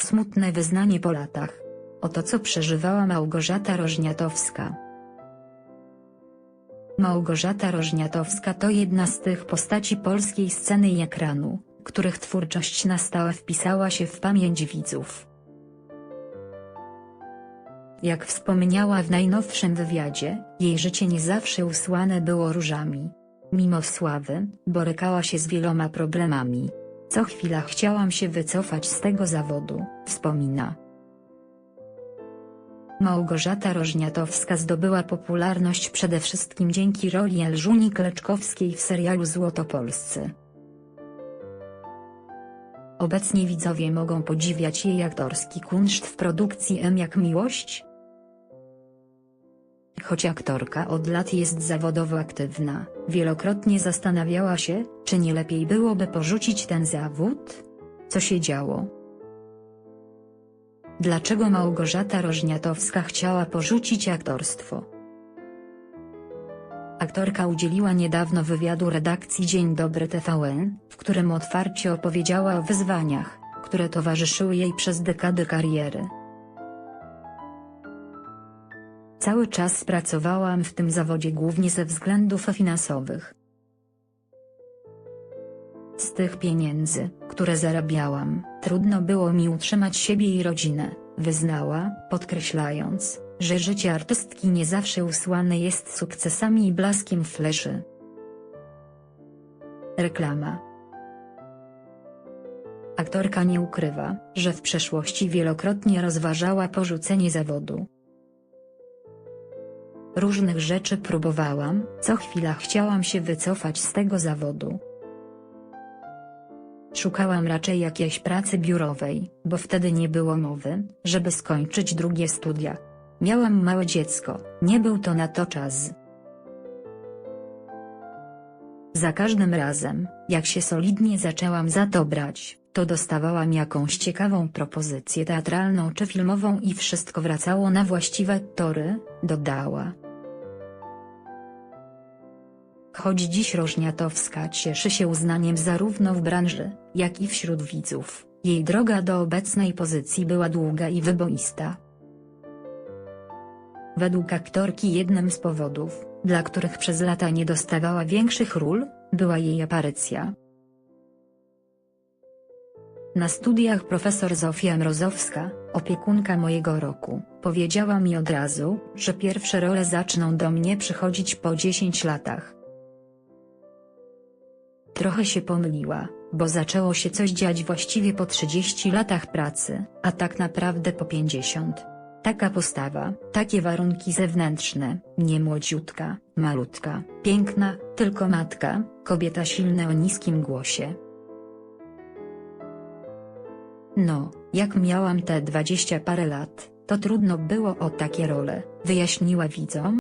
Smutne wyznanie po latach. Oto co przeżywała Małgorzata Rożniatowska. Małgorzata Rożniatowska to jedna z tych postaci polskiej sceny i ekranu, których twórczość na stałe wpisała się w pamięć widzów. Jak wspomniała w najnowszym wywiadzie, jej życie nie zawsze usłane było różami. Mimo sławy, borykała się z wieloma problemami. Co chwila chciałam się wycofać z tego zawodu, wspomina. Małgorzata Rożniatowska zdobyła popularność przede wszystkim dzięki roli Elżuni Kleczkowskiej w serialu Złotopolscy. Obecnie widzowie mogą podziwiać jej aktorski kunszt w produkcji M jak miłość. Choć aktorka od lat jest zawodowo aktywna, wielokrotnie zastanawiała się, czy nie lepiej byłoby porzucić ten zawód? Co się działo? Dlaczego Małgorzata Rożniatowska chciała porzucić aktorstwo? Aktorka udzieliła niedawno wywiadu redakcji Dzień Dobry TVN, w którym otwarcie opowiedziała o wyzwaniach, które towarzyszyły jej przez dekady kariery. Cały czas pracowałam w tym zawodzie głównie ze względów finansowych. Z tych pieniędzy, które zarabiałam, trudno było mi utrzymać siebie i rodzinę, wyznała, podkreślając, że życie artystki nie zawsze usłane jest sukcesami i blaskiem fleszy. Reklama Aktorka nie ukrywa, że w przeszłości wielokrotnie rozważała porzucenie zawodu. Różnych rzeczy próbowałam, co chwila chciałam się wycofać z tego zawodu. Szukałam raczej jakiejś pracy biurowej, bo wtedy nie było mowy, żeby skończyć drugie studia. Miałam małe dziecko, nie był to na to czas. Za każdym razem, jak się solidnie zaczęłam za to brać, to dostawałam jakąś ciekawą propozycję teatralną czy filmową i wszystko wracało na właściwe tory, dodała. Choć dziś Rożniatowska cieszy się uznaniem zarówno w branży, jak i wśród widzów, jej droga do obecnej pozycji była długa i wyboista. Według aktorki jednym z powodów, dla których przez lata nie dostawała większych ról, była jej aparycja. Na studiach profesor Zofia Mrozowska, opiekunka mojego roku, powiedziała mi od razu, że pierwsze role zaczną do mnie przychodzić po 10 latach. Trochę się pomyliła, bo zaczęło się coś dziać właściwie po 30 latach pracy, a tak naprawdę po 50. Taka postawa, takie warunki zewnętrzne, nie młodziutka, malutka, piękna, tylko matka, kobieta silna o niskim głosie. No, jak miałam te dwadzieścia parę lat, to trudno było o takie role, wyjaśniła widzom,